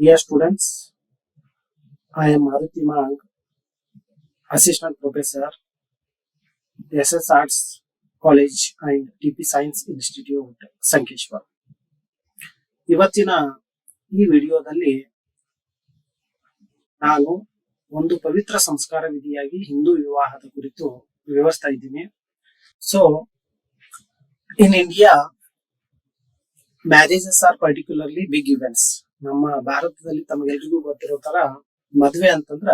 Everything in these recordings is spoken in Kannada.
Dear students, I am Maruti Mang, Assistant Professor, SS Arts College and TP Science Institute, Sankeshwar ಇವತ್ತಿನ ಈ ವಿಡಿಯೋದಲ್ಲಿ ನಾನು ಒಂದು ಪವಿತ್ರ ಸಂಸ್ಕಾರ ವಿಧಿಯಾಗಿ ಹಿಂದೂ ವಿವಾಹದ ಕುರಿತು ವಿವರಿಸ್ತಾ ಇದ್ದೀನಿ. So in India marriages are particularly big events ನಮ್ಮ ಭಾರತದಲ್ಲಿ ತಮಗೆಲ್ರಿಗೂ ಗೊತ್ತಿರೋ ತರ ಮದ್ವೆ ಅಂತಂದ್ರ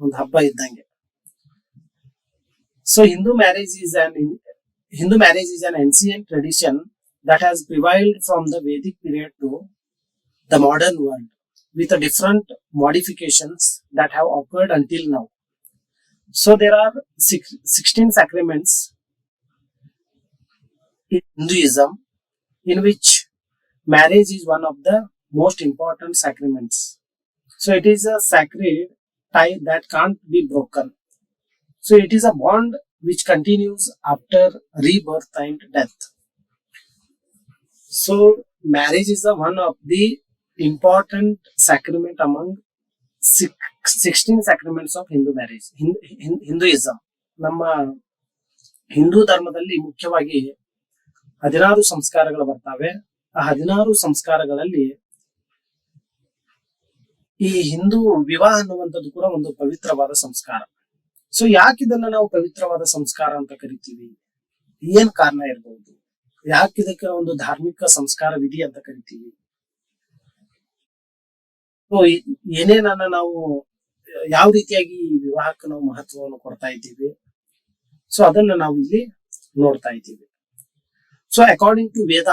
ಒಂದು ಹಬ್ಬ ಇದ್ದಂಗೆ so Hindu marriage is an Hindu marriage is an ancient tradition that has prevailed from the Vedic period to the modern world with a different modifications that have occurred until now. So there are six, 16 sacraments in Hinduism in which marriage is one of the most important sacraments. So it is a sacred tie that can't be broken. So it is a bond which continues after rebirth and death. So marriage is the one of the important sacrament among six, 16 sacraments of Hindu marriage, Hin- Hin- Hinduism. ನಮ್ಮ ಹಿಂದೂ ಧರ್ಮದಲ್ಲಿ ಮುಖ್ಯವಾಗಿ ಹದಿನಾರು ಸಂಸ್ಕಾರಗಳು ಬರ್ತವೆ ಆ ಹದಿನಾರು ಸಂಸ್ಕಾರಗಳಲ್ಲಿ ಈ ಹಿಂದೂ ವಿವಾಹ ಅನ್ನುವಂಥದ್ದು ಕೂಡ ಒಂದು ಪವಿತ್ರವಾದ ಸಂಸ್ಕಾರ. ಸೊ ಯಾಕೆ ಇದನ್ನ ನಾವು ಪವಿತ್ರವಾದ ಸಂಸ್ಕಾರ ಅಂತ ಕರಿತೀವಿ? ಏನ್ ಕಾರಣ ಇರಬಹುದು ಯಾಕೆ ಇದಕ್ಕೆ ಒಂದು ಧಾರ್ಮಿಕ ಸಂಸ್ಕಾರ ವಿಧಿ ಅಂತ ಕರಿತೀವಿ? ಏನೇನನ್ನ ನಾವು, ಯಾವ ರೀತಿಯಾಗಿ ಈ ವಿವಾಹಕ್ಕೆ ನಾವು ಮಹತ್ವವನ್ನು ಕೊಡ್ತಾ ಇದ್ದೀವಿ? ಸೊ ಅದನ್ನ ನಾವು ಇಲ್ಲಿ ನೋಡ್ತಾ ಇದ್ದೀವಿ. So according to Veda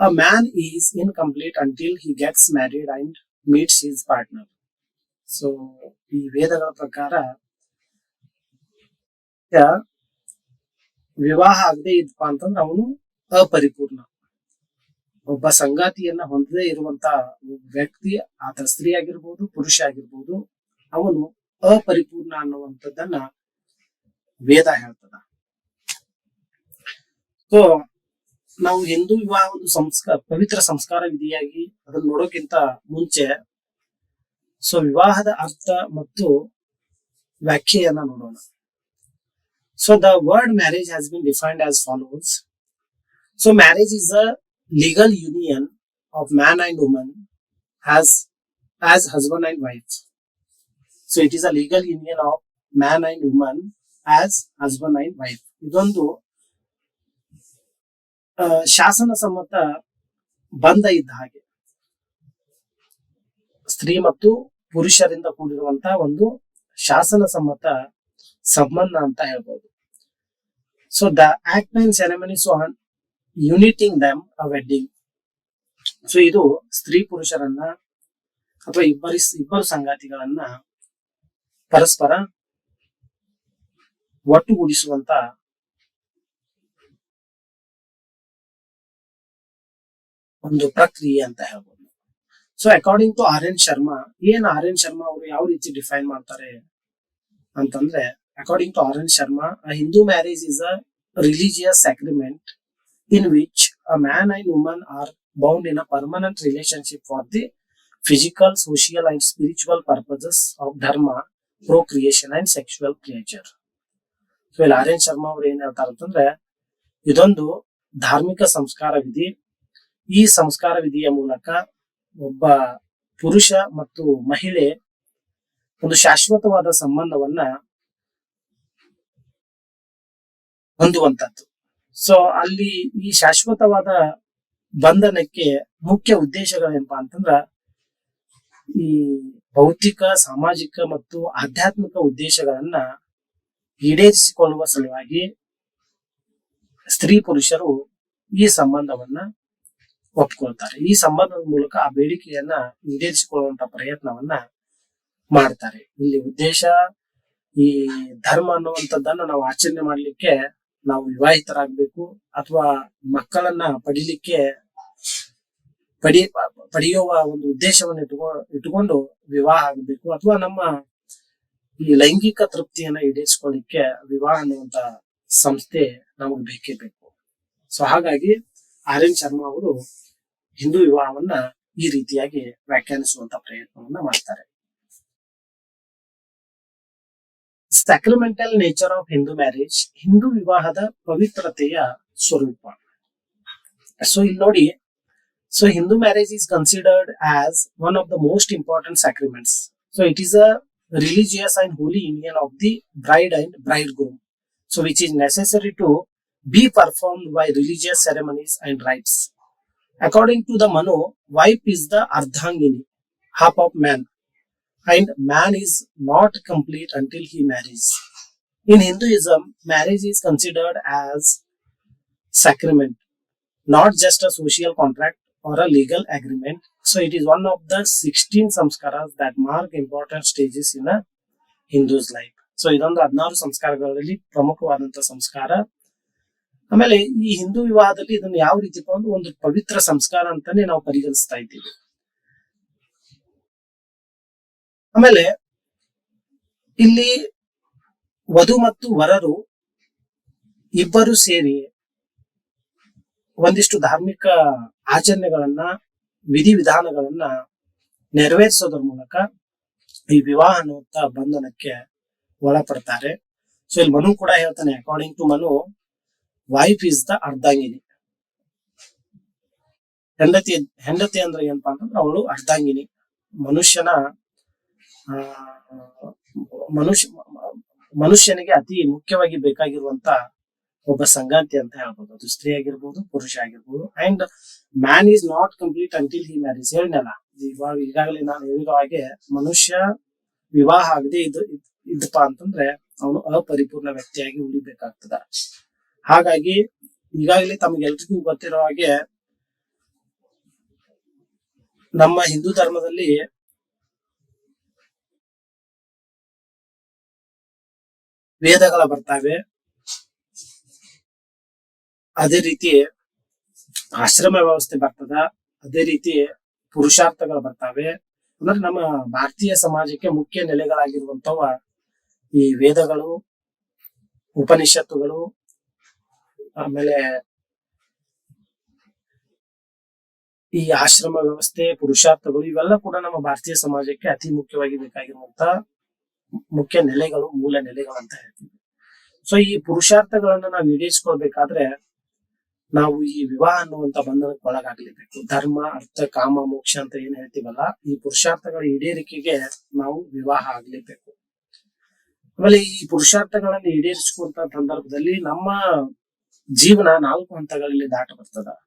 a man is incomplete until he gets married and meets his partner so ಈ ವೇದಗಳ ಪ್ರಕಾರ ವಿವಾಹ ಆಗದೆ ಇದ್ಪ ಅಂತಂದ್ರೆ ಅವನು ಅಪರಿಪೂರ್ಣ. ಒಬ್ಬ ಸಂಗಾತಿಯನ್ನ ಹೊಂದದೇ ಇರುವಂತ ವ್ಯಕ್ತಿ, ಆತ ಸ್ತ್ರೀ ಆಗಿರ್ಬೋದು, ಪುರುಷ ಆಗಿರ್ಬೋದು, ಅವನು ಅಪರಿಪೂರ್ಣ ಅನ್ನುವಂಥದ್ದನ್ನ ವೇದ ಹೇಳ್ತದ. ಸೊ ನಾವು ಹಿಂದೂ ವಿವಾಹ ಒಂದು ಸಂಸ್ಕಾರ ಪವಿತ್ರ ಸಂಸ್ಕಾರ ವಿಧಿಯಾಗಿ ಅದನ್ನ ನೋಡೋಕ್ಕಿಂತ ಮುಂಚೆ ಸೊ ವಿವಾಹದ ಅರ್ಥ ಮತ್ತು ವ್ಯಾಖ್ಯೆಯನ್ನ ನೋಡೋಣ. So the word marriage has been defined as follows so marriage is a legal union of man and woman has as husband and wife so it is a legal union of man and woman as husband and wife ಇದೊಂದು ಶಾಸನ ಸಮ್ಮತ ಬಂದ ಇದ್ದ ಹಾಗೆ. ಸ್ತ್ರೀ ಮತ್ತು ಪುರುಷರಿಂದ ಕೂಡಿರುವಂತಹ ಒಂದು ಶಾಸನ ಸಮ್ಮತ ಸಂಬಂಧ ಅಂತ ಹೇಳ್ಬೋದು. So the act main ceremonies on uniting them a wedding so ಇದು ಸ್ತ್ರೀ ಪುರುಷರನ್ನ ಅಥವಾ ಇಬ್ಬರಿ ಇಬ್ಬರು ಸಂಗಾತಿಗಳನ್ನ ಪರಸ್ಪರ ಒಟ್ಟುಗೂಡಿಸುವಂತ ಒಂದು ಪ್ರಕ್ರಿಯೆ ಅಂತ ಹೇಳ್ಬೋದು so according to R N Sharma ಏನ್ ಆರ್ ಎನ್ ಶರ್ಮಾ ಅವರು ಯಾವ ರೀತಿ ಡಿಫೈನ್ ಮಾಡ್ತಾರೆ ಅಂತಂದ್ರೆ according to R N Sharma Hindu marriage is a religious sacrament in which a man and woman are bound in a permanent relationship for the physical, social, and spiritual purposes of dharma, procreation, and sexual pleasure. So ಇಲ್ಲಿ ಆರ್ ಎನ್ ಶರ್ಮಾ ಅವರು ಏನ್ ಹೇಳ್ತಾರೆ ಅಂತಂದ್ರೆ ಇದೊಂದು ಧಾರ್ಮಿಕ ಸಂಸ್ಕಾರ ವಿಧಿ ಈ ಸಂಸ್ಕಾರ ವಿಧಿಯ ಮೂಲಕ ಒಬ್ಬ ಪುರುಷ ಮತ್ತು ಮಹಿಳೆ ಒಂದು ಶಾಶ್ವತವಾದ ಸಂಬಂಧವನ್ನ ಹೊಂದುವಂತದ್ದು ಸೊ ಅಲ್ಲಿ ಈ ಶಾಶ್ವತವಾದ ಬಂಧನಕ್ಕೆ ಮುಖ್ಯ ಉದ್ದೇಶಗಳೇನಪ್ಪಾ ಅಂತಂದ್ರ ಈ ಭೌತಿಕ, ಸಾಮಾಜಿಕ ಮತ್ತು ಆಧ್ಯಾತ್ಮಿಕ ಉದ್ದೇಶಗಳನ್ನ ಈಡೇರಿಸಿಕೊಳ್ಳುವ ಸಲುವಾಗಿ ಸ್ತ್ರೀ ಪುರುಷರು ಈ ಸಂಬಂಧವನ್ನ ಒಪ್ಕೊಳ್ತಾರೆ. ಈ ಸಂಬಂಧದ ಮೂಲಕ ಆ ಬೇಡಿಕೆಯನ್ನ ಈಡೇರಿಸಿಕೊಳ್ಳುವಂತ ಪ್ರಯತ್ನವನ್ನ ಮಾಡ್ತಾರೆ. ಇಲ್ಲಿ ಉದ್ದೇಶ, ಈ ಧರ್ಮ ಅನ್ನುವಂಥದ್ದನ್ನ ನಾವು ಆಚರಣೆ ಮಾಡ್ಲಿಕ್ಕೆ ನಾವು ವಿವಾಹಿತರಾಗಬೇಕು ಅಥವಾ ಮಕ್ಕಳನ್ನ ಪಡಿಲಿಕ್ಕೆ ಪಡಿ, ಪಡೆಯುವ ಒಂದು ಉದ್ದೇಶವನ್ನು ಇಟ್ಕೊ, ಇಟ್ಕೊಂಡು ವಿವಾಹ ಆಗಬೇಕು ಅಥವಾ ನಮ್ಮ ಈ ಲೈಂಗಿಕ ತೃಪ್ತಿಯನ್ನ ಈಡೇರಿಸಿಕೊಳ್ಳಿಕ್ಕೆ ವಿವಾಹ ಅನ್ನುವಂತ ಸಂಸ್ಥೆ ನಮಗೆ ಬೇಕೇ ಬೇಕು. ಸೊ ಹಾಗಾಗಿ ಆರ್ ಎನ್ ಶರ್ಮಾ ಅವರು ಹಿಂದೂ ವಿವಾಹವನ್ನ ಈ ರೀತಿಯಾಗಿ ವ್ಯಾಖ್ಯಾನಿಸುವಂತ ಪ್ರಯತ್ನವನ್ನ ಮಾಡ್ತಾರೆ. Sacramental nature of Hindu marriage Hindu ವಿವಾಹದ ಪವಿತ್ರತೆಯ ಸ್ವರೂಪ. ಸೊ ಇಲ್ಲಿ ನೋಡಿ. So Hindu marriage is considered as one of the most important sacraments so it is a religious and holy union of the bride and bride groom so which is necessary to be performed by religious ceremonies and rites. According to the Manu, wife is the Ardhangini, half of man, and man is not complete until he marries. In Hinduism, marriage is considered as sacrament, not just a social contract or a legal agreement. So it is one of the 16 samskaras that mark important stages in a Hindu's life. So ಇದೊಂದು ಹದಿನಾರು ಸಂಸ್ಕಾರಗಳಲ್ಲಿ ಪ್ರಮುಖವಾದಂತ ಸಂಸ್ಕಾರ ಆಮೇಲೆ ಈ ಹಿಂದೂ ವಿವಾಹದಲ್ಲಿ ಇದನ್ನು ಯಾವ ರೀತಿ ತಗೊಂಡು ಒಂದು ಪವಿತ್ರ ಸಂಸ್ಕಾರ ಅಂತಾನೆ ನಾವು ಪರಿಗಣಿಸ್ತಾ ಇದ್ದೀವಿ. ಆಮೇಲೆ ಇಲ್ಲಿ ವಧು ಮತ್ತು ವರರು ಇಬ್ಬರು ಸೇರಿ ಒಂದಿಷ್ಟು ಧಾರ್ಮಿಕ ಆಚರಣೆಗಳನ್ನ, ವಿಧಿವಿಧಾನಗಳನ್ನ ನೆರವೇರಿಸೋದ್ರ ಮೂಲಕ ಈ ವಿವಾಹ ಅನ್ನುವಂತ ಬಂಧನಕ್ಕೆ ಒಳಪಡ್ತಾರೆ. ಸೊ ಇಲ್ಲಿ ಮನು ಕೂಡ ಹೇಳ್ತಾನೆ according to Manu wife is the ಅರ್ಧಾಂಗಿನಿ ಹೆಂಡತಿ ಹೆಂಡತಿ ಅಂದ್ರೆ ಏನಪ್ಪಾ ಅಂತಂದ್ರೆ ಅವಳು ಅರ್ಧಾಂಗಿನಿ ಮನುಷ್ಯನ ಮನುಷ್ಯ, ಮನುಷ್ಯನಿಗೆ ಅತಿ ಮುಖ್ಯವಾಗಿ ಬೇಕಾಗಿರುವಂತ ಒಬ್ಬ ಸಂಗಾತಿ ಅಂತ ಹೇಳ್ಬೋದು. ಅದು ಸ್ತ್ರೀ ಆಗಿರ್ಬೋದು, ಪುರುಷ ಆಗಿರ್ಬೋದು. And man is not complete until he marriage ಹೇಳಿನಲ್ಲ ಇವಾಗ ಈಗಾಗಲೇ ನಾನು ಹೇಳಿದ ಹಾಗೆ ಮನುಷ್ಯ ವಿವಾಹ ಆಗದೆ ಇದ್- ಇದ್ದಪ್ಪ ಅಂತಂದ್ರೆ ಅವನು ಅಪರಿಪೂರ್ಣ ವ್ಯಕ್ತಿಯಾಗಿ ಉಳಿಬೇಕಾಗ್ತದ. ಹಾಗಾಗಿ ಈಗಾಗಲೇ ತಮಗೆಲ್ರಿಗೂ ಗೊತ್ತಿರೋ ಹಾಗೆ ನಮ್ಮ ಹಿಂದೂ ಧರ್ಮದಲ್ಲಿ ವೇದಗಳ ಬರ್ತಾವೆ. ಅದೇ ರೀತಿ ಆಶ್ರಮ ವ್ಯವಸ್ಥೆ ಬರ್ತದ. ಅದೇ ರೀತಿ ಪುರುಷಾರ್ಥಗಳು ಬರ್ತಾವೆ. ಅಂದ್ರೆ ನಮ್ಮ ಭಾರತೀಯ ಸಮಾಜಕ್ಕೆ ಮುಖ್ಯ ನೆಲೆಗಳಾಗಿರುವಂತವ ಈ ವೇದಗಳು, ಉಪನಿಷತ್ತುಗಳು ಆಮೇಲೆ ಈ ಆಶ್ರಮ ವ್ಯವಸ್ಥೆ, ಪುರುಷಾರ್ಥಗಳು ಇವೆಲ್ಲ ಕೂಡ ನಮ್ಮ ಭಾರತೀಯ ಸಮಾಜಕ್ಕೆ ಅತಿ ಮುಖ್ಯವಾಗಿ ಬೇಕಾಗಿರುವಂತ ಮುಖ್ಯ ನೆಲೆಗಳು, ಮೂಲ ನೆಲೆಗಳು ಅಂತ ಹೇಳ್ತೀವಿ. ಸೊ ಈ ಪುರುಷಾರ್ಥಗಳನ್ನ ನಾವು ಈಡೇರಿಸ್ಕೊಳ್ಬೇಕಾದ್ರೆ ನಾವು ಈ ವಿವಾಹ ಅನ್ನುವಂತ ಬಂಧನಕ್ಕೆ ಒಳಗಾಗ್ಲೇಬೇಕು ಧರ್ಮ, ಅರ್ಥ, ಕಾಮ, ಮೋಕ್ಷ ಅಂತ ಏನ್ ಹೇಳ್ತೀವಲ್ಲ, ಈ ಪುರುಷಾರ್ಥಗಳ ಈಡೇರಿಕೆಗೆ ನಾವು ವಿವಾಹ ಆಗ್ಲೇಬೇಕು ಆಮೇಲೆ ಈ ಪುರುಷಾರ್ಥಗಳನ್ನ ಈಡೇರಿಸಿಕೊಂತ ಸಂದರ್ಭದಲ್ಲಿ ನಮ್ಮ ಜೀವನ ನಾಲ್ಕು ಹಂತಗಳಲ್ಲಿ ದಾಟ ಬರ್ತದ.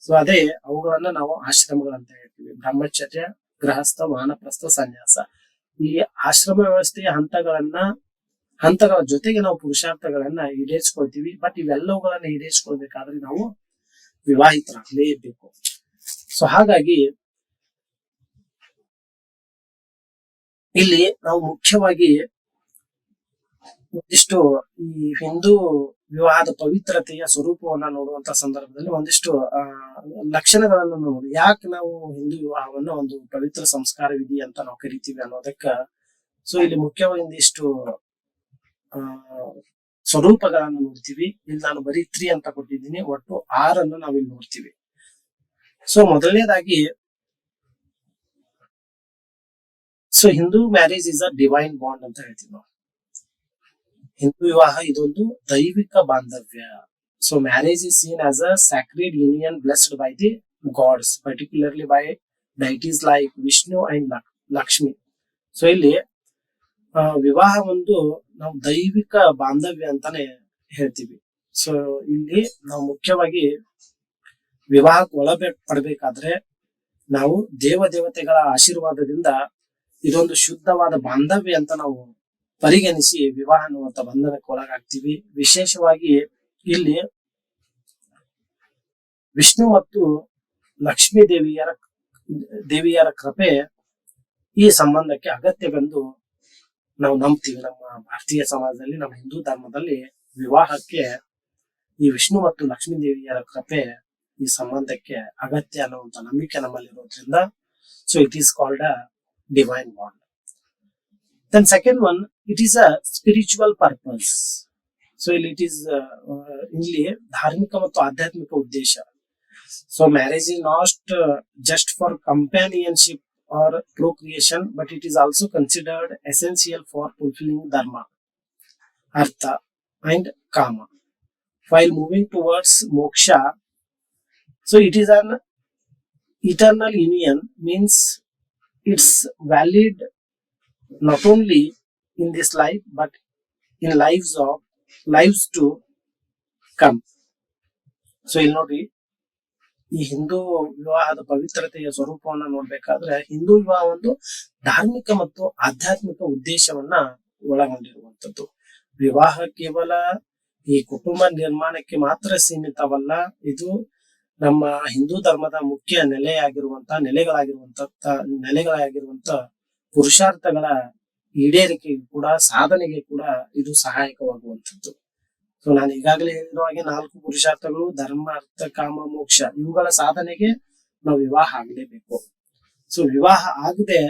ಸೊ ಅದೇ ಅವುಗಳನ್ನ ನಾವು ಆಶ್ರಮಗಳಂತ ಹೇಳ್ತೀವಿ. ಬ್ರಹ್ಮಚರ್ಯ, ಗೃಹಸ್ಥ, ವಾನಪ್ರಸ್ಥ, ಸನ್ಯಾಸ. ಈ ಆಶ್ರಮ ವ್ಯವಸ್ಥೆಯ ಹಂತಗಳನ್ನ ಹಂತಗಳ ಜೊತೆಗೆ ನಾವು ಪುರುಷಾರ್ಥಗಳನ್ನ ಈಡೇರಿಸ್ಕೊಳ್ತೀವಿ. ಬಟ್ ಇವೆಲ್ಲವುಗಳನ್ನ ಈಡೇರಿಸ್ಕೊಳ್ಬೇಕಾದ್ರೆ ನಾವು ವಿವಾಹಿತರಾಗಲೇಬೇಕು. ಸೊ ಹಾಗಾಗಿ ಇಲ್ಲಿ ನಾವು ಮುಖ್ಯವಾಗಿ ಒಂದಿಷ್ಟು ಈ ಹಿಂದೂ ವಿವಾಹದ ಪವಿತ್ರತೆಯ ಸ್ವರೂಪವನ್ನ ನೋಡುವಂತ ಸಂದರ್ಭದಲ್ಲಿ ಒಂದಿಷ್ಟು ಲಕ್ಷಣಗಳನ್ನು ನೋಡಿ. ಯಾಕೆ ನಾವು ಹಿಂದೂ ವಿವಾಹವನ್ನ ಒಂದು ಪವಿತ್ರ ಸಂಸ್ಕಾರ ವಿಧಿ ಅಂತ ನಾವು ಕರಿತೀವಿ ಅನ್ನೋದಕ್ಕ ಸೊ ಇಲ್ಲಿ ಮುಖ್ಯವಾಗಿ ಆ, ಸ್ವರೂಪಗಳನ್ನ ನೋಡ್ತೀವಿ. ಇಲ್ಲಿ ನಾನು ಬರೀ ತ್ರೀ ಅಂತ ಕೊಟ್ಟಿದ್ದೀನಿ. ಒಟ್ಟು ಆರನ್ನು ನಾವಿಲ್ಲಿ ನೋಡ್ತೀವಿ. ಸೊ ಮೊದಲನೇದಾಗಿ, so Hindu marriage is a divine bond ಅಂತ ಹೇಳ್ತೀವಿ ನಾವು. ಹಿಂದೂ ವಿವಾಹ ಇದೊಂದು ದೈವಿಕ ಬಾಂಧವ್ಯ. So marriage is seen as a sacred union blessed by the gods particularly by deities like Vishnu and Lakshmi so ಇಲ್ಲಿ ವಿವಾಹ ಒಂದು ನಾವು ದೈವಿಕ ಬಾಂಧವ್ಯ ಅಂತಾನೆ ಹೇಳ್ತೀವಿ. ಸೊ ಇಲ್ಲಿ ನಾವು ಮುಖ್ಯವಾಗಿ ವಿವಾಹಕ್ಕೆ ಒಳ ಪಡಬೇಕಾದ್ರೆ ನಾವು ದೇವ ದೇವತೆಗಳ ಆಶೀರ್ವಾದದಿಂದ ಇದೊಂದು ಶುದ್ಧವಾದ ಬಾಂಧವ್ಯ ಅಂತ ನಾವು ಪರಿಗಣಿಸಿ ವಿವಾಹ ಅನ್ನುವಂಥ ಬಂಧನಕ್ಕೆ ಒಳಗಾಗ್ತೀವಿ. ವಿಶೇಷವಾಗಿ ಇಲ್ಲಿ ವಿಷ್ಣು ಮತ್ತು ಲಕ್ಷ್ಮೀ ದೇವಿಯರ ದೇವಿಯರ ಕೃಪೆ ಈ ಸಂಬಂಧಕ್ಕೆ ಅಗತ್ಯವೆಂದು ನಾವು ನಂಬ್ತೀವಿ. ನಮ್ಮ ಭಾರತೀಯ ಸಮಾಜದಲ್ಲಿ, ನಮ್ಮ ಹಿಂದೂ ಧರ್ಮದಲ್ಲಿ ವಿವಾಹಕ್ಕೆ ಈ ವಿಷ್ಣು ಮತ್ತು ಲಕ್ಷ್ಮೀ ದೇವಿಯರ ಕೃಪೆ ಈ ಸಂಬಂಧಕ್ಕೆ ಅಗತ್ಯ ಅನ್ನುವಂಥ ನಂಬಿಕೆ ನಮ್ಮಲ್ಲಿರೋದ್ರಿಂದ so it is called a divine bond then second one it is a spiritual purpose so ಇಲ್ಲಿ ಇಟ್ ಈಸ್ ಇಲ್ಲಿ ಧಾರ್ಮಿಕ ಮತ್ತು ಆಧ್ಯಾತ್ಮಿಕ ಉದ್ದೇಶ So marriage is not uh, just for companionship or procreation, but it is also considered essential for fulfilling dharma, artha, and kama. While moving towards moksha, so it is an eternal union means it's valid not only in this life, but in lives of, lives to come. So ಇಲ್ಲಿ ನೋಡ್ರಿ ಈ ಹಿಂದೂ ವಿವಾಹದ ಪವಿತ್ರತೆಯ ಸ್ವರೂಪವನ್ನ ನೋಡ್ಬೇಕಾದ್ರೆ, ಹಿಂದೂ ವಿವಾಹ ಒಂದು ಧಾರ್ಮಿಕ ಮತ್ತು ಆಧ್ಯಾತ್ಮಿಕ ಉದ್ದೇಶವನ್ನ ಒಳಗೊಂಡಿರುವಂತದ್ದು ವಿವಾಹ ಕೇವಲ ಈ ಕುಟುಂಬ ನಿರ್ಮಾಣಕ್ಕೆ ಮಾತ್ರ ಸೀಮಿತವಲ್ಲ, ಇದು ನಮ್ಮ ಹಿಂದೂ ಧರ್ಮದ ಮುಖ್ಯ ನೆಲೆಯಾಗಿರುವಂತ ನೆಲೆಗಳಾಗಿರುವಂತ ನೆಲೆಗಳಾಗಿರುವಂತ ಪುರುಷಾರ್ಥಗಳ ಈಡೇರಿಕೆಗೆ ಕೂಡ, ಸಾಧನೆಗೆ ಕೂಡ ಇದು ಸಹಾಯಕವಾಗುವಂತದ್ದು ಸೊ ನಾನು ಈಗಾಗಲೇ ಹೇಳಿರೋ ಹಾಗೆ ನಾಲ್ಕು ಪುರುಷಾರ್ಥಗಳು, ಧರ್ಮ, ಅರ್ಥ, ಕಾಮ, ಮೋಕ್ಷ, ಇವುಗಳ ಸಾಧನೆಗೆ ನಾವು ವಿವಾಹ ಆಗಲೇಬೇಕು. ಸೊ ವಿವಾಹ ಆಗದೆ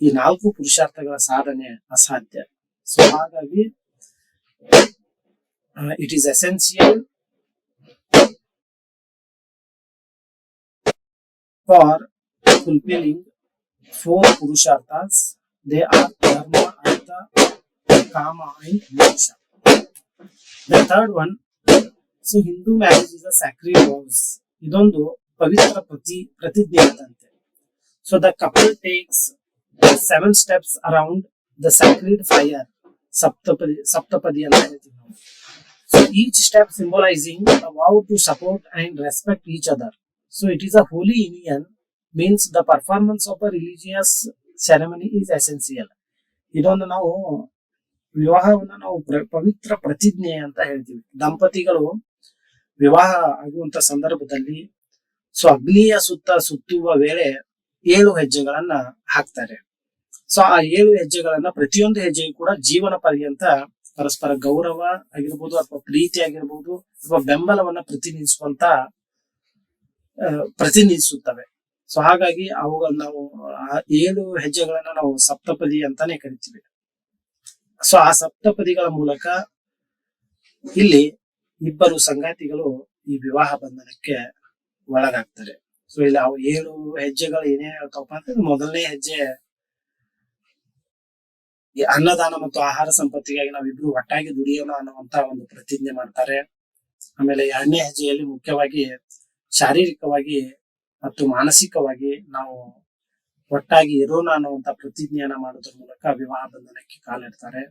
ಈ ನಾಲ್ಕು ಪುರುಷಾರ್ಥಗಳ ಸಾಧನೆ ಅಸಾಧ್ಯ. ಸೊ ಹಾಗಾಗಿ it is essential for fulfilling four purusharthas they are dharma, artha, kama, and moksha. The third one, so hindu marriage is a sacred vows ಇದೊಂದು ಪವಿತ್ರ ಪ್ರತಿ, ಪ್ರತಿಜ್ಞೆ ಇದ್ದಂತೆ so the couple takes seven steps around the sacred fire ಸಪ್ತಪದಿ ಸಪ್ತಪದಿ ಅಂತ ಹೇಳ್ತೀವಿ ನಾವು so each step symbolising the vow to support and respect each other so it is a holy union means the performance of a religious ceremony is essential ಇದೊಂದು ನಾವು ವಿವಾಹವನ್ನ ನಾವು ಪವಿತ್ರ ಪ್ರತಿಜ್ಞೆ ಅಂತ ಹೇಳ್ತೀವಿ. ದಂಪತಿಗಳು ವಿವಾಹ ಆಗುವಂತ ಸಂದರ್ಭದಲ್ಲಿ ಸೊ ಅಗ್ನಿಯ ಸುತ್ತ ಸುತ್ತುವ ವೇಳೆ ಏಳು ಹೆಜ್ಜೆಗಳನ್ನ ಹಾಕ್ತಾರೆ. ಸೊ ಆ ಏಳು ಹೆಜ್ಜೆಗಳನ್ನ ಪ್ರತಿಯೊಂದು ಹೆಜ್ಜೆಗೂ ಕೂಡ ಜೀವನ ಪರ್ಯಂತ ಪರಸ್ಪರ ಗೌರವ ಆಗಿರ್ಬೋದು ಅಥವಾ ಪ್ರೀತಿ ಆಗಿರ್ಬೋದು ಅಥವಾ ಬೆಂಬಲವನ್ನ ಪ್ರತಿನಿಧಿಸುವಂತ ಪ್ರತಿನಿಧಿಸುತ್ತವೆ. ಸೊ ಹಾಗಾಗಿ ಅವುಗಳನ್ನ ನಾವು ಏಳು ಹೆಜ್ಜೆಗಳನ್ನ ನಾವು ಸಪ್ತಪದಿ ಅಂತಾನೆ ಕರಿತೀವಿ. ಸೊ ಆ ಸಪ್ತಪದಿಗಳ ಮೂಲಕ ಇಲ್ಲಿ ಇಬ್ಬರು ಸಂಗಾತಿಗಳು ಈ ವಿವಾಹ ಬಂಧನಕ್ಕೆ ಒಳಗಾಗ್ತಾರೆ. ಸೊ ಇಲ್ಲಿ ಅವು ಏಳು ಹೆಜ್ಜೆಗಳು ಏನೇ ಹೇಳ್ತಾವಪ್ಪ ಅಂದ್ರೆ ಮೊದಲನೇ ಹೆಜ್ಜೆ. ಈ ಅನ್ನದಾನ ಮತ್ತು ಆಹಾರ ಸಂಪತ್ತಿಗಾಗಿ ನಾವಿಬ್ರು ಒಟ್ಟಾಗಿ ದುಡಿಯೋಣ ಅನ್ನುವಂತ ಒಂದು ಪ್ರತಿಜ್ಞೆ ಮಾಡ್ತಾರೆ. ಆಮೇಲೆ ಎರಡನೇ ಹೆಜ್ಜೆಯಲ್ಲಿ ಮುಖ್ಯವಾಗಿ ಶಾರೀರಿಕವಾಗಿ ಮತ್ತು ಮಾನಸಿಕವಾಗಿ ನಾವು ಒಟ್ಟಾಗಿ ಇರೋಣ ಅನ್ನುವಂತ ಪ್ರತಿಜ್ಞೆಯನ್ನ ಮಾಡೋದ್ರ ಮೂಲಕ ವಿವಾಹ ಬಂಧನಕ್ಕೆ ಕಾಲಿಡ್ತಾರೆ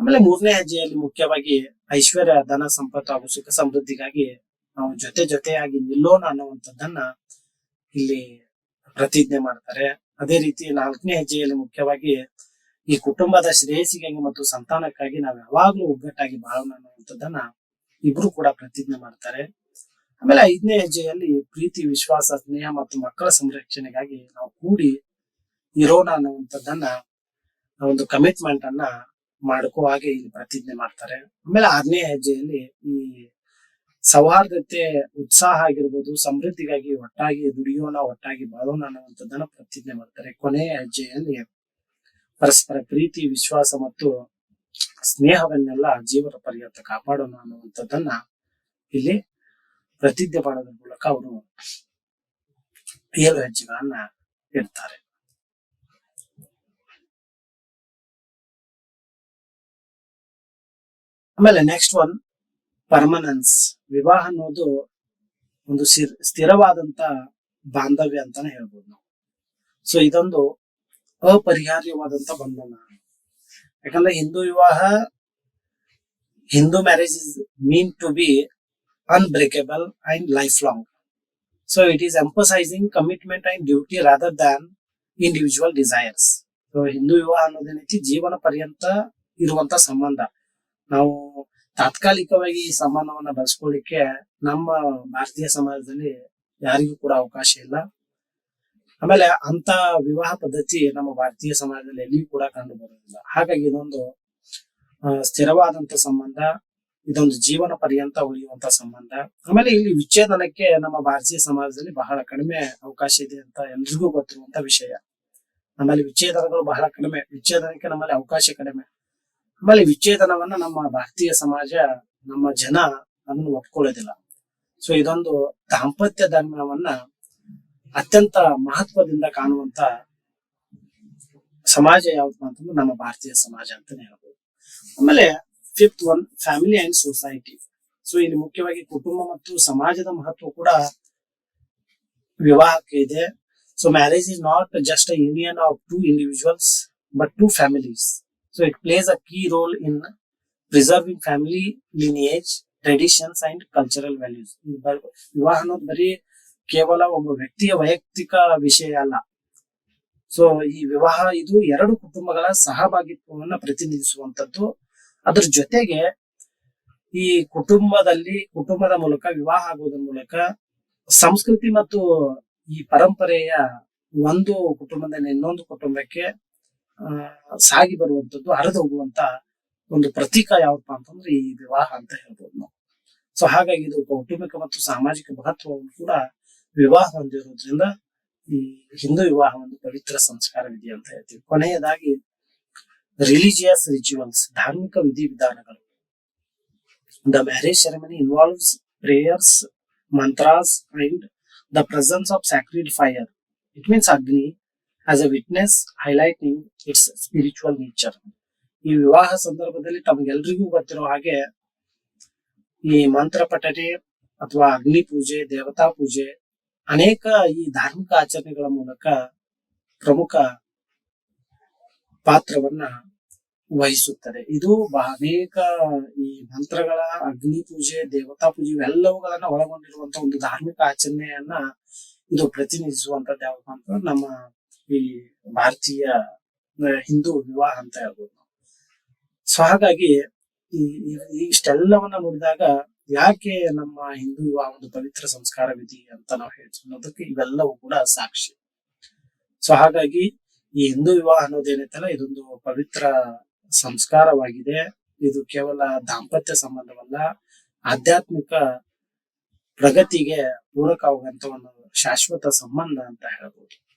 ಆಮೇಲೆ ಮೂರನೇ ಹೆಜ್ಜೆಯಲ್ಲಿ ಮುಖ್ಯವಾಗಿ ಐಶ್ವರ್ಯ, ಧನ ಸಂಪತ್ತು ಹಾಗೂ ಸುಖ ಸಮೃದ್ಧಿಗಾಗಿ ನಾವು ಜೊತೆ ಜೊತೆಯಾಗಿ ನಿಲ್ಲೋಣ ಅನ್ನುವಂಥದ್ದನ್ನ ಇಲ್ಲಿ ಪ್ರತಿಜ್ಞೆ ಮಾಡ್ತಾರೆ. ಅದೇ ರೀತಿ ನಾಲ್ಕನೇ ಹೆಜ್ಜೆಯಲ್ಲಿ ಮುಖ್ಯವಾಗಿ ಈ ಕುಟುಂಬದ ಶ್ರೇಯಸ್ಸಿಗಾಗಿ ಮತ್ತು ಸಂತಾನಕ್ಕಾಗಿ ನಾವು ಯಾವಾಗ್ಲೂ ಒಗ್ಗಟ್ಟಾಗಿ ಬಾಳೋಣ ಅನ್ನುವಂಥದ್ದನ್ನ ಇಬ್ರು ಕೂಡ ಪ್ರತಿಜ್ಞೆ ಮಾಡ್ತಾರೆ. ಆಮೇಲೆ ಐದನೇ ಹೆಜ್ಜೆಯಲ್ಲಿ ಪ್ರೀತಿ, ವಿಶ್ವಾಸ, ಸ್ನೇಹ ಮತ್ತು ಮಕ್ಕಳ ಸಂರಕ್ಷಣೆಗಾಗಿ ನಾವು ಕೂಡಿ ಇರೋಣ ಅನ್ನುವಂಥದ್ದನ್ನ ಒಂದು ಕಮಿಟ್ಮೆಂಟ್ ಅನ್ನ ಮಾಡ್ಕೋ ಹಾಗೆ ಇಲ್ಲಿ ಪ್ರತಿಜ್ಞೆ ಮಾಡ್ತಾರೆ. ಆಮೇಲೆ ಆರನೇ ಹೆಜ್ಜೆಯಲ್ಲಿ ಈ ಸೌಹಾರ್ದತೆ, ಉತ್ಸಾಹ ಆಗಿರ್ಬೋದು, ಸಮೃದ್ಧಿಗಾಗಿ ಒಟ್ಟಾಗಿ ದುಡಿಯೋಣ, ಒಟ್ಟಾಗಿ ಬಾಳೋಣ ಅನ್ನುವಂಥದ್ದನ್ನ ಪ್ರತಿಜ್ಞೆ ಮಾಡ್ತಾರೆ. ಕೊನೆಯ ಹೆಜ್ಜೆಯಲ್ಲಿ ಪರಸ್ಪರ ಪ್ರೀತಿ, ವಿಶ್ವಾಸ ಮತ್ತು ಸ್ನೇಹವನ್ನೆಲ್ಲ ಜೀವನ ಪರ್ಯಂತ ಕಾಪಾಡೋಣ ಅನ್ನುವಂಥದ್ದನ್ನ ಇಲ್ಲಿ ಪ್ರತಿಜ್ಞೆ ಮಾಡೋದ್ರ ಮೂಲಕ ಅವರು ಏಳು ಹೆಜ್ಜೆಗಳನ್ನ ಇಡ್ತಾರೆ. ಆಮೇಲೆ ನೆಕ್ಸ್ಟ್ ಒನ್ ಪರ್ಮನೆನ್ಸ್ ವಿವಾಹ ಅನ್ನೋದು ಒಂದು ಸ್ಥಿರವಾದಂತ ಬಾಂಧವ್ಯ ಅಂತಾನೆ ಹೇಳ್ಬೋದು ನಾವು. ಸೊ ಇದೊಂದು ಅಪರಿಹಾರ್ಯವಾದಂತ ಬಂಧನ. ಯಾಕಂದ್ರೆ ಹಿಂದೂ ವಿವಾಹ, Hindu marriage is meant to be unbreakable and lifelong so it is commitment and duty rather than individual desires so Hindu ವಿವಾಹ ಅನ್ನೋದೇನೈತಿ ಜೀವನ ಪರ್ಯಂತ ಇರುವಂತ ಸಂಬಂಧ. ನಾವು ತಾತ್ಕಾಲಿಕವಾಗಿ ಈ ಸಂಬಂಧವನ್ನ ಬಳಸ್ಕೊಳ್ಳಿಕ್ಕೆ ನಮ್ಮ ಭಾರತೀಯ ಸಮಾಜದಲ್ಲಿ ಯಾರಿಗೂ ಕೂಡ ಅವಕಾಶ ಇಲ್ಲ. ಆಮೇಲೆ ಅಂತ ವಿವಾಹ ಪದ್ಧತಿ ನಮ್ಮ ಭಾರತೀಯ ಸಮಾಜದಲ್ಲಿ ಎಲ್ಲಿಯೂ ಕೂಡ ಕಂಡು ಬರೋದಿಲ್ಲ ಹಾಗಾಗಿ ಇದೊಂದು ಸ್ಥಿರವಾದಂತ ಸಂಬಂಧ. ಇದೊಂದು ಜೀವನ ಪರ್ಯಂತ ಉಳಿಯುವಂತ ಸಂಬಂಧ. ಆಮೇಲೆ ಇಲ್ಲಿ ವಿಚ್ಛೇದನಕ್ಕೆ ನಮ್ಮ ಭಾರತೀಯ ಸಮಾಜದಲ್ಲಿ ಬಹಳ ಕಡಿಮೆ ಅವಕಾಶ ಇದೆ ಅಂತ ಎಲ್ರಿಗೂ ಗೊತ್ತಿರುವಂತ ವಿಷಯ. ಆಮೇಲೆ ವಿಚ್ಛೇದನಗಳು ಬಹಳ ಕಡಿಮೆ. ವಿಚ್ಛೇದನಕ್ಕೆ ನಮ್ಮಲ್ಲಿ ಅವಕಾಶ ಕಡಿಮೆ. ಆಮೇಲೆ ವಿಚ್ಛೇದನವನ್ನ ನಮ್ಮ ಭಾರತೀಯ ಸಮಾಜ, ನಮ್ಮ ಜನ ಅದನ್ನು ಒಪ್ಕೊಳ್ಳೋದಿಲ್ಲ. ಸೊ ಇದೊಂದು ದಾಂಪತ್ಯ ಧರ್ಮವನ್ನ ಅತ್ಯಂತ ಮಹತ್ವದಿಂದ ಕಾಣುವಂತ ಸಮಾಜ ಯಾವ್ದು ಅಂತಂದ್ರೆ ನಮ್ಮ ಭಾರತೀಯ ಸಮಾಜ ಅಂತಾನೆ ಹೇಳ್ಬೋದು. ಆಮೇಲೆ fifth one family and society so ಇಲ್ಲಿ ಮುಖ್ಯವಾಗಿ ಕುಟುಂಬ ಮತ್ತು ಸಮಾಜದ ಮಹತ್ವ ಕೂಡ ವಿವಾಹಕ್ಕೆ ಇದೆ. So marriage is not just a union of two individuals but two families so it plays a key role in preserving family lineage traditions and cultural values ವಿವಾಹ ಅನ್ನೋದು ಬರೀ ಕೇವಲ ಒಬ್ಬ ವ್ಯಕ್ತಿಯ ವೈಯಕ್ತಿಕ ವಿಷಯ ಅಲ್ಲ. ಸೊ ಈ ವಿವಾಹ ಇದು ಎರಡು ಕುಟುಂಬಗಳ ಸಹಭಾಗಿತ್ವವನ್ನು ಪ್ರತಿನಿಧಿಸುವಂತದ್ದು ಅದ್ರ ಜೊತೆಗೆ ಈ ಕುಟುಂಬದಲ್ಲಿ, ಕುಟುಂಬದ ಮೂಲಕ ವಿವಾಹ ಆಗುವುದರ ಮೂಲಕ ಸಂಸ್ಕೃತಿ ಮತ್ತು ಈ ಪರಂಪರೆಯ ಒಂದು ಕುಟುಂಬದಿಂದ ಇನ್ನೊಂದು ಕುಟುಂಬಕ್ಕೆ ಸಾಗಿ ಬರುವಂತದ್ದು, ಹರಿದು ಹೋಗುವಂತ ಒಂದು ಪ್ರತೀಕ ಯಾವಪ್ಪ ಅಂತಂದ್ರೆ ಈ ವಿವಾಹ ಅಂತ ಹೇಳ್ಬೋದು ನಾವು. ಸೊ ಹಾಗಾಗಿ ಇದು ಕೌಟುಂಬಿಕ ಮತ್ತು ಸಾಮಾಜಿಕ ಮಹತ್ವವನ್ನು ಕೂಡ ವಿವಾಹ ಹೊಂದಿರೋದ್ರಿಂದ ಈ ಹಿಂದೂ ವಿವಾಹ ಒಂದು ಪವಿತ್ರ ಸಂಸ್ಕಾರವಿದೆ ಅಂತ ಹೇಳ್ತೀವಿ. ಕೊನೆಯದಾಗಿ ರಿಲಿಜಿಯಸ್ ರಿಚುವಲ್ಸ್ ಧಾರ್ಮಿಕ ವಿಧಿ ವಿಧಾನಗಳು the marriage ceremony involves prayers mantras and the presence of sacred fire. It means Agni as a witness highlighting its spiritual nature. ಈ ವಿವಾಹ ಸಂದರ್ಭದಲ್ಲಿ ತಮಗೆಲ್ರಿಗೂ ಗೊತ್ತಿರೋ ಹಾಗೆ ಈ ಮಂತ್ರ ಪಠನೆ ಅಥವಾ ಅಗ್ನಿ ಪೂಜೆ, ದೇವತಾ ಪೂಜೆ, ಅನೇಕ ಈ ಧಾರ್ಮಿಕ ಆಚರಣೆಗಳ ಮೂಲಕ ಪ್ರಮುಖ ಪಾತ್ರವನ್ನ ವಹಿಸುತ್ತದೆ. ಇದು ಅನೇಕ ಈ ಮಂತ್ರಗಳ, ಅಗ್ನಿ ಪೂಜೆ, ದೇವತಾ ಪೂಜೆ ಇವೆಲ್ಲವುಗಳನ್ನ ಒಳಗೊಂಡಿರುವಂತ ಒಂದು ಧಾರ್ಮಿಕ ಆಚರಣೆಯನ್ನ ಇದು ಪ್ರತಿನಿಧಿಸುವಂತದ್ದು ಯಾವ ಅಂತ ನಮ್ಮ ಈ ಭಾರತೀಯ ಹಿಂದೂ ವಿವಾಹ ಅಂತ ಹೇಳ್ಬೋದು ಸೊ ಹಾಗಾಗಿ ಈ ಇಷ್ಟೆಲ್ಲವನ್ನ ನೋಡಿದಾಗ ಯಾಕೆ ನಮ್ಮ ಹಿಂದೂ ವಿವಾಹ ಒಂದು ಪವಿತ್ರ ಸಂಸ್ಕಾರ ವಿಧಿ ಅಂತ ನಾವು ಹೇಳ್ತೀವಿ ಅನ್ನೋದಕ್ಕೆ ಇವೆಲ್ಲವೂ ಕೂಡ ಸಾಕ್ಷಿ. ಸೊ ಹಾಗಾಗಿ ಈ ಹಿಂದೂ ವಿವಾಹ ಅನ್ನೋದೇನೈತಲ್ಲ, ಇದೊಂದು ಪವಿತ್ರ ಸಂಸ್ಕಾರವಾಗಿದೆ. ಇದು ಕೇವಲ ದಾಂಪತ್ಯ ಸಂಬಂಧವಲ್ಲ ಆಧ್ಯಾತ್ಮಿಕ ಪ್ರಗತಿಗೆ ಪೂರಕವಾಗುವಂತ ಒಂದು ಶಾಶ್ವತ ಸಂಬಂಧ ಅಂತ ಹೇಳ್ಬೋದು.